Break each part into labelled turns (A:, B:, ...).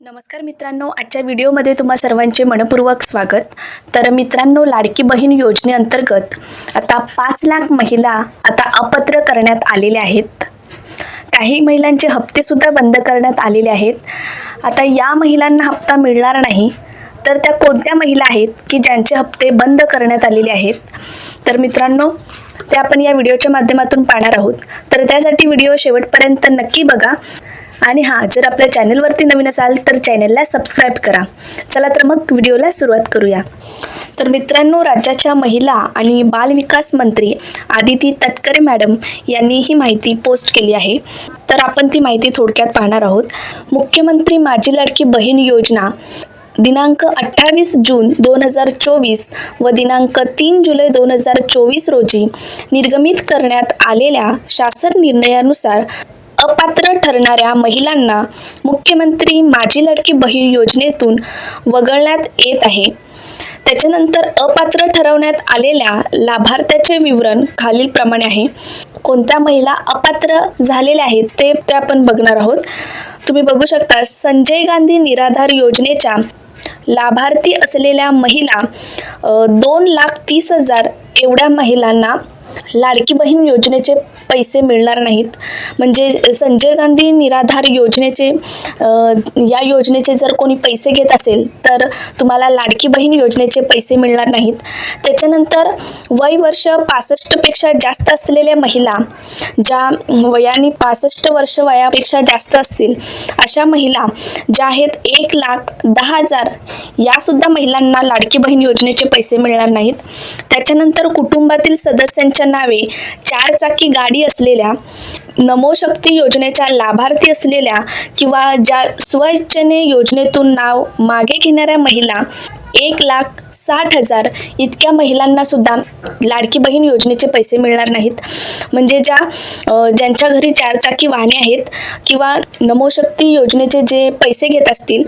A: नमस्कार मित्रांनो आजच्या व्हिडिओमध्ये तुम्हा सर्वांचे मनपूर्वक स्वागत. तर मित्रांनो लाडकी बहीण योजनेअंतर्गत आता पाच लाख महिला आता अपात्र करण्यात आलेल्या आहेत. काही महिलांचे हप्तेसुद्धा बंद करण्यात आलेले आहेत. आता या महिलांना हप्ता मिळणार नाही. तर त्या कोणत्या महिला आहेत की ज्यांचे हप्ते बंद करण्यात आलेले आहेत? तर मित्रांनो ते आपण या व्हिडिओच्या माध्यमातून पाहणार आहोत. तर त्यासाठी व्हिडिओ शेवटपर्यंत नक्की बघा. आणि हां जर आपल्या चॅनलवरती नवीन असाल तर चॅनलला सबस्क्राईब करा. चला तर मग व्हिडिओला सुरुवात करूया. तर मित्रांनो राज्याच्या महिला आणि बालविकास मंत्री आदिती तटकरे मॅडम यांनी ही माहिती पोस्ट केली आहे. तर आपण ती माहिती थोडक्यात पाहणार आहोत. मुख्यमंत्री माझी लाडकी बहीण योजना दिनांक अठ्ठावीस जून दोन हजार चोवीस व दिनांक तीन जुलै दोन हजार चोवीस रोजी निर्गमित करण्यात आलेल्या शासन निर्णयानुसार अपात्र ठरणाऱ्या महिलांना मुख्यमंत्री माझी लाडकी बहीण योजनेतून वगळण्यात येत आहे. त्याच्यानंतर अपात्र ठरवण्यात आलेल्या लाभार्थ्याचे विवरण खालीलप्रमाणे आहे. कोणत्या महिला अपात्र झालेल्या आहेत ते ते आपण बघणार आहोत. तुम्ही बघू शकता संजय गांधी निराधार योजनेच्या लाभार्थी असलेल्या महिला दोन लाख तीस हजार एवढ्या महिलांना लाडकी बहीण योजनेचे पैसे मिळणार नाहीत. म्हणजे संजय गांधी निराधार योजनेचे या योजनेचे जर कोणी पैसे घेत असेल तर तुम्हाला लाडकी बहीण योजनेचे पैसे मिळणार नाहीत. त्याच्यानंतर वय वर्ष पासष्टपेक्षा जास्त असलेल्या महिला ज्या वयाने पासष्ट वर्ष वयापेक्षा जास्त असतील अशा महिला ज्या आहेत एक लाख दहा हजार यासुद्धा महिलांना लाडकी बहीण योजनेचे पैसे मिळणार नाहीत. त्याच्यानंतर कुटुंबातील सदस्यांच्या नावे चार चाकी गाडी असलेल्या नमोशक्ती योजनेच्या लाभार्थी असलेल्या किंवा ज्या स्वइच्छेने योजनेतून नाव मागे घेणाऱ्या महिला एक लाख साठ हजार इतक्या महिलांना सुद्धा लाडकी बहीण योजनेचे पैसे मिळणार नाहीत. म्हणजे ज्या ज्यांच्या घरी चारचाकी वाहने आहेत किंवा नमोशक्ती योजनेचे जे पैसे घेत असतील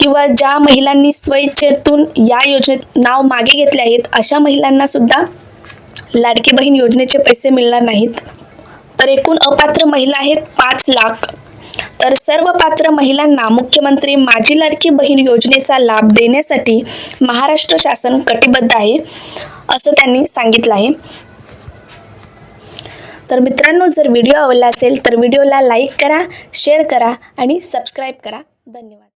A: किंवा ज्या महिलांनी स्वइच्छेतून या योजनेत नाव मागे घेतले आहेत अशा महिलांना सुद्धा लाडकी बहीण योजनेचे पैसे मिळणार नाहीत. तर एकूण अपात्र महिला आहेत पाच लाख. तर सर्व पात्र महिलांना मुख्यमंत्री माझी लाडकी बहीण योजनेचा लाभ देण्यासाठी महाराष्ट्र शासन कटिबद्ध आहे असं त्यांनी सांगितलं आहे. तर मित्रांनो जर व्हिडिओ आवडला असेल तर व्हिडिओला लाईक करा शेअर करा आणि सबस्क्राईब करा. धन्यवाद.